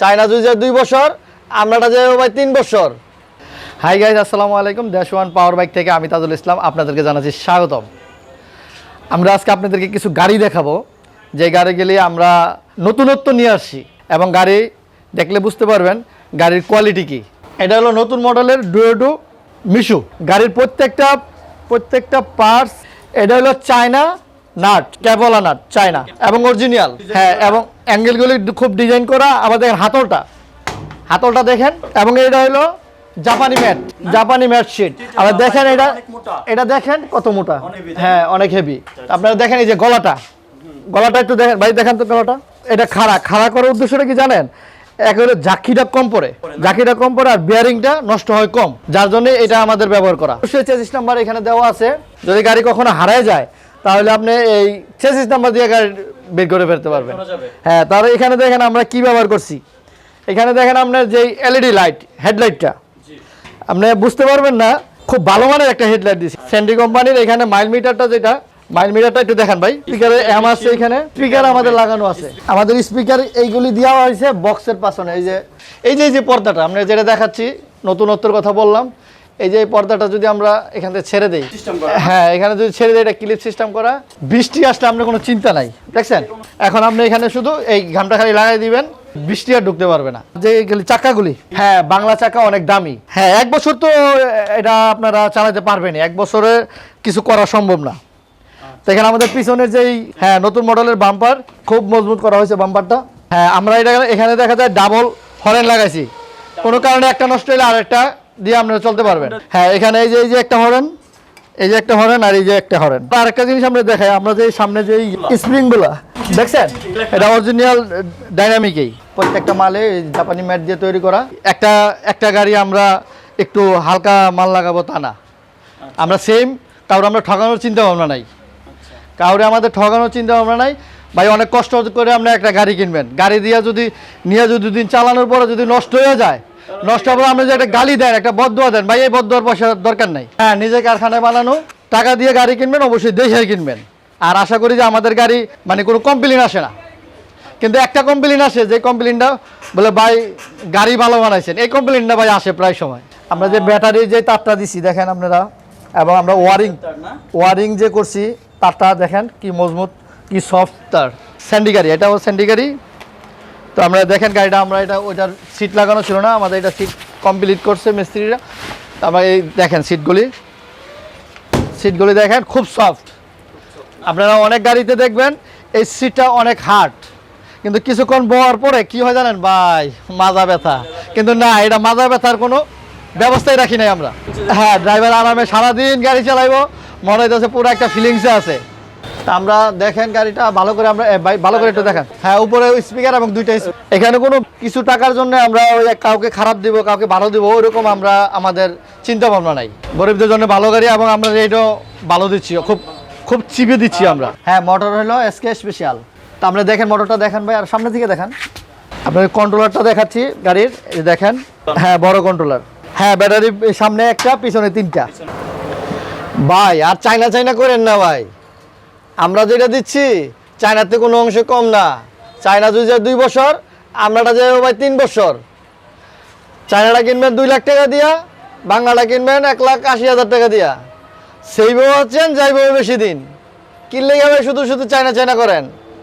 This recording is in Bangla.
চায়না জুজের দুই বছর, আমরাটা যাব ভাই তিন বছর। হাই গাইজ আসসালামু আলাইকুম। দেশ ওয়ান পাওয়ার বাইক থেকে আমি তাজুল ইসলাম, আপনাদেরকে জানাচ্ছি স্বাগতম। আমরা আজকে আপনাদেরকে কিছু গাড়ি দেখাবো। যে গাড়ি গেলে আমরা নতুনত্ব নিয়ে আসছি এবং গাড়ি দেখলে বুঝতে পারবেন গাড়ির কোয়ালিটি কি। এটা হলো নতুন মডেলের ডুয়েডো মিশু গাড়ির প্রত্যেকটা প্রত্যেকটা পার্টস এটা হলো চায়না নাট ক্যাবলা নাট চায়না এবং অরিজিনাল হ্যাঁ এবং অ্যাঙ্গেলগুলি খুব ডিজাইন করা আমাদের হাতলটা। হাতলটা দেখেন, এবং এটা হলো জাপানি ম্যাট জাপানি ম্যাট শিট। আবার দেখেন এটা এটা দেখেন কত মোটা। হ্যাঁ অনেক হেভি আপনারা দেখেন এই যে গলাটা। গলাটা একটু দেখেন। ভাই, দেখেন তো গলাটা। এটা খাড়া। খাড়া করার উদ্দেশ্যটা কি জানেন? এক হলো জাকিটা কম পড়ে জাকিটা কম পড়ে আর বিয়ারিংটা নষ্ট হয় কম। যার জন্য এটা আমাদের ব্যবহার করা। অবশ্যই চেসিস নাম্বার এখানে দেওয়া আছে। যদি গাড়ি কখনো হারায় যায় তাহলে আপনি এই চেসিস নাম্বার দিয়ে গাড়ি বের করে ফেলতে পারবেন। হ্যাঁ তাহলে এখানে দেখেন আমরা কি ব্যবহার করছি। এখানে দেখেন আপনার যে এলইডি লাইট হেডলাইটটা। আপনি বুঝতে পারবেন না খুব ভালো মানের একটা হেডলাইট দিচ্ছে স্যান্ডি কোম্পানির এখানে মাইল মিটারটা যেটা মাইল মিটারটা একটু দেখেন ভাই। স্পিকারে এম আছে এখানে স্পিকার আমাদের লাগানো আছে। আমাদের স্পিকার এইগুলি দেওয়া হয়েছে বক্সের পাশনে এই যে এই যে এই যে পর্দাটা আমরা যেটা দেখাচ্ছি নতুনত্বর কথা বললাম। এই যে এই পর্দাটা যদি আমরা এখান থেকে ছেড়ে দেই। হ্যাঁ এখানে যদি ছেড়ে দেই এটা ক্লিপ সিস্টেম করা। বৃষ্টি আসলে আপনার কোনো চিন্তা নাই দেখছেন? এখন আপনি এখানে শুধু এই ঘামটা খালি লাগাই দিবেন বৃষ্টি আর ঢুকতে পারবে না। যে চাকাগুলি হ্যাঁ বাংলা চাকা অনেক দামি। হ্যাঁ এক বছর তো এটা আপনারা চালাতে পারবেন এক বছরে কিছু করা সম্ভব না। তো এখানে আমাদের পিছনের যেই হ্যাঁ নতুন মডেলের বাম্পার খুব মজবুত করা হয়েছে বাম্পারটা হ্যাঁ আমরা এটা এখানে দেখা যায় ডাবল হরেন লাগাইছি। কোনো কারণে একটা নষ্ট হলে আরেকটা দিয়ে আপনারা চলতে পারবেন। হ্যাঁ এখানে এই যে এই যে একটা হরেন এই যে একটা হরেন আর এই যে একটা হরেন। আর একটা জিনিস আমরা দেখাই আমরা যে সামনে যে স্প্রিংগুলা দেখছেন? এটা অরিজিনাল ডাইনামিকই প্রত্যেকটা মালে জাপানি ম্যাট দিয়ে তৈরি করা। একটা একটা গাড়ি আমরা একটু হালকা মাল লাগাবো তা না। আমরা সেম কারোর আমরা ঠকানোর চিন্তা ভাবনা নাই কাউরে আমাদের ঠকানোর চিন্তা ভাবনা নাই। ভাই অনেক কষ্ট করে আপনি একটা গাড়ি কিনবেন। গাড়ি দিয়ে যদি নিয়ে যদি দুদিন চালানোর পরে যদি নষ্ট হয়ে যায় নষ্ট হবে আপনি যে একটা গালি দেন, একটা বদুয়া দেন, ভাই, এই বদুয়ার পয়সা দরকার নাই। হ্যাঁ নিজে কারখানায় বানানো, টাকা দিয়ে গাড়ি কিনবেন, অবশ্যই দেশে কিনবেন। আর আশা করি যে আমাদের গাড়ি মানে কোনো কমপ্লেন আসে না। কিন্তু একটা কমপ্লেন আসে, যে কমপ্লেনটা বলে, ভাই, গাড়ি ভালো বানাইছেন। এই কমপ্লেনটা ভাই আসে প্রায় সময়। আমরা যে ব্যাটারি যে তারটা দিছি, দেখেন আপনারা, এবং আমরা ওয়ারিং ওয়ারিং যে করছি, তারটা দেখেন কি মজবুত, কি সফট তার। স্যান্ডি গাড়ি এটাও স্যান্ডি গাড়ি তো আমরা দেখেন গাড়িটা, আমরা এটা, ওইটার সিট লাগানো ছিল না, আমাদের এটা সিট কমপ্লিট করছে মিস্ত্রিরা। আমরা এই দেখেন সিটগুলি সিটগুলি দেখেন, খুব সফট আপনারা অনেক গাড়িতে দেখবেন, এই সিটটা অনেক হার্ড কিন্তু কিছুক্ষণ বওয়ার পরে কি হয় জানেন? ভাই, মাজা ব্যথা। কিন্তু না, এটা মাজা ব্যথার কোনো ব্যবস্থাই রাখি নাই আমরা। হ্যাঁ ড্রাইভার আরামে সারাদিন গাড়ি চালাইবো, মনে হইতেছে পুরো একটা ফিলিংসে আছে। আমরা দেখেন গাড়িটা, ভালো করে আমরা ভালো করে একটু দেখেন। হ্যাঁ উপরে স্পিকার এবং দুইটা এখানে কোনো কিছু টাকার জন্য আমরা ওই কাউকে খারাপ দিব, কাউকে ভালো দিব, ওইরকম আমরা আমাদের চিন্তা ভাবনা নাই। গরিবদের জন্য ভালো গাড়ি এবং আমরা এইটাও ভালো দিচ্ছি, খুব খুব চিপে দিচ্ছি আমরা। হ্যাঁ মোটর হলো এসকে স্পেশাল তা আমরা দেখেন মোটরটা দেখেন ভাই, আর সামনে থেকে দেখেন। আপনার কন্ট্রোলারটা দেখাচ্ছি গাড়ির দেখেন। হ্যাঁ বড় কন্ট্রোলার হ্যাঁ ব্যাটারি সামনে একটা, পিছনে তিনটা। ভাই, আর চাইনা চাইনা করেন না ভাই। আমরা যেটা দিচ্ছি, চায়নাতে কোনো অংশ কম না। চায়না যদি যায় দুই বছর, আমরাটা যাব ভাই তিন বছর। চায়নাটা কিনবেন দুই লাখ টাকা দিয়া, বাংলাটা কিনবেন এক লাখ আশি হাজার টাকা দিয়া। সেইভাবে হচ্ছেন যাইভাবে বেশি দিন। কিনলে গেলে শুধু শুধু চায়না চায়না করেন।